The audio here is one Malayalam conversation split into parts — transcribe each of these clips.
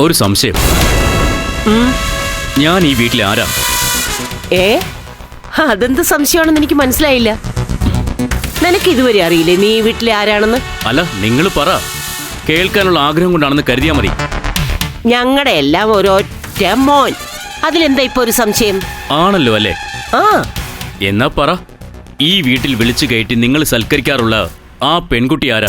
ഒരു സംശയം. ഞാൻ ഈ വീട്ടിൽ ആരാ? ഏ? അതെന്ത് സംശയമാണെന്ന് എനിക്ക് മനസ്സിലായില്ല. നിനക്ക് ഇതുവരെ അറിയില്ലേ നീ ഈ വീട്ടിലെ ആരാണെന്ന്? അല്ല നിങ്ങൾ പറ. കേൾക്കാനുള്ള ആഗ്രഹം കൊണ്ടാണെന്ന് കരുതിയാ മതി. ഞങ്ങളുടെ എല്ലാം ഒരൊറ്റ മോൻ. അതിലെന്താ ഇപ്പൊ ഒരു സംശയം? ആണല്ലോ അല്ലേ? ആ. എന്നാ പറ. ഈ വീട്ടിൽ വിളിച്ചു കയറ്റി നിങ്ങൾ സൽക്കരിക്കാറുള്ള ആ പെൺകുട്ടി ആരാ?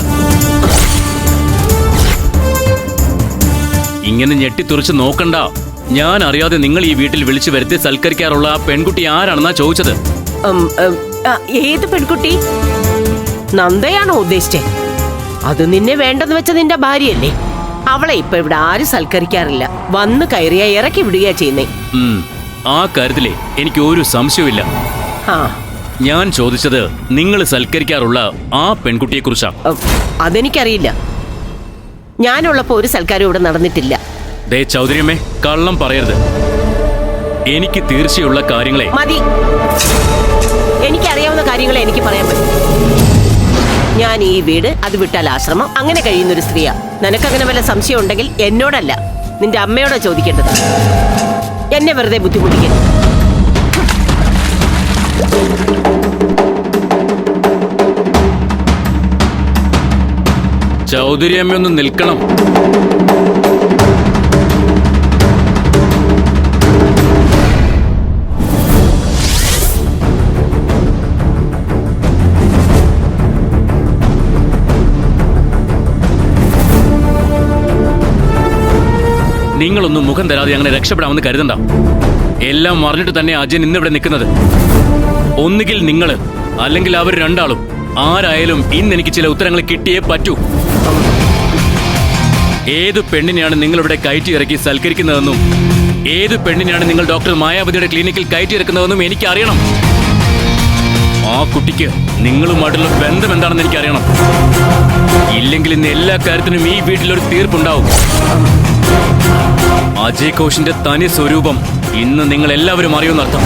ഇങ്ങനെ ഞെട്ടിത്തുറിച്ച് നോക്കണ്ട. ഞാൻ അറിയാതെ നിങ്ങൾ ഈ വീട്ടിൽ വിളിച്ചു വരുത്തി സൽക്കരിക്കാറുള്ള ആ പെൺകുട്ടി ആരാണെന്നാ ചോദിച്ചത്? ഉം, ഉം, ആ, ഏത് പെൺകുട്ടി? നന്ദയാണോ ഉദ്ദേശിച്ചേ? അത് നിന്നെ വേണ്ടെന്ന് വെച്ച നിന്റെ ഭാര്യയല്ലേ? അവളെ ഇപ്പൊ ഇവിടെ ആരും സൽക്കരിക്കാറില്ല. വന്ന് കയറിയ ഇറക്കി വിടുകയാ ചെയ്യുന്നേ. ഉം, ആ കാര്യത്തിലേ എനിക്ക് ഒരു സംശയമില്ല ആ. ഞാൻ ചോദിച്ചത് നിങ്ങൾ സൽക്കരിക്കാറുള്ള ആ പെൺകുട്ടിയെക്കുറിച്ചാ? ഉം, അതെനിക്കറിയില്ല. ഞാനുള്ളപ്പോ ഒരു സൽക്കാരം ഇവിടെ നടന്നിട്ടില്ല. ദേ ചൗധരിയമ്മേ കള്ളം പറയരുത്. എനിക്ക് തീർച്ചയുള്ള കാര്യങ്ങളെ മതി. എനിക്കറിയാവുന്ന കാര്യങ്ങളെ എനിക്ക് പറയാൻ പറ്റും. ഞാൻ ഈ വീട് അത് വിട്ടാൽ ആശ്രമം. അങ്ങനെ കഴിയുന്ന ഒരു സ്ത്രീയാ. നിനക്കങ്ങനെ വല്ല സംശയം ഉണ്ടെങ്കിൽ എന്നോടല്ല. നിന്റെ അമ്മയോടാ ചോദിക്കേണ്ടത്. എന്നെ വെറുതെ ബുദ്ധിമുട്ടിക്കരുത്. ചൗധരിയമ്മ അമ്മയൊന്ന് നിൽക്കണം. നിങ്ങളൊന്നും മുഖം തരാതെ അങ്ങനെ രക്ഷപ്പെടാമെന്ന് കരുതണ്ട. എല്ലാം മറിഞ്ഞിട്ട് തന്നെ അജയൻ ഇന്നിവിടെ നിൽക്കുന്നത്. ഒന്നുകിൽ നിങ്ങൾ അല്ലെങ്കിൽ അവർ രണ്ടാളും. ആരായാലും ഇന്ന് എനിക്ക് ചില ഉത്തരങ്ങൾ കിട്ടിയേ പറ്റൂ. ഏത് പെണ്ണിനെയാണ് നിങ്ങൾ ഇവിടെ കയറ്റി ഇറക്കി സൽക്കരിക്കുന്നതെന്നും ഏത് പെണ്ണിനെയാണ് നിങ്ങൾ ഡോക്ടർ മായാവതിയുടെ ക്ലിനിക്കിൽ കയറ്റി ഇറക്കുന്നതെന്നും എനിക്ക് അറിയണം ആ കുട്ടിക്ക് നിങ്ങളുമായിട്ടുള്ള ബന്ധം എന്താണെന്ന് എനിക്ക് അറിയണം ഇല്ലെങ്കിൽ ഇന്ന് എല്ലാ കാര്യത്തിനും ഈ വീട്ടിലൊരു തീർപ്പുണ്ടാവും. അജയ് ഘോഷിന്റെ തനി സ്വരൂപം ഇന്ന് നിങ്ങൾ എല്ലാവരും അറിയുമെന്നർത്ഥം.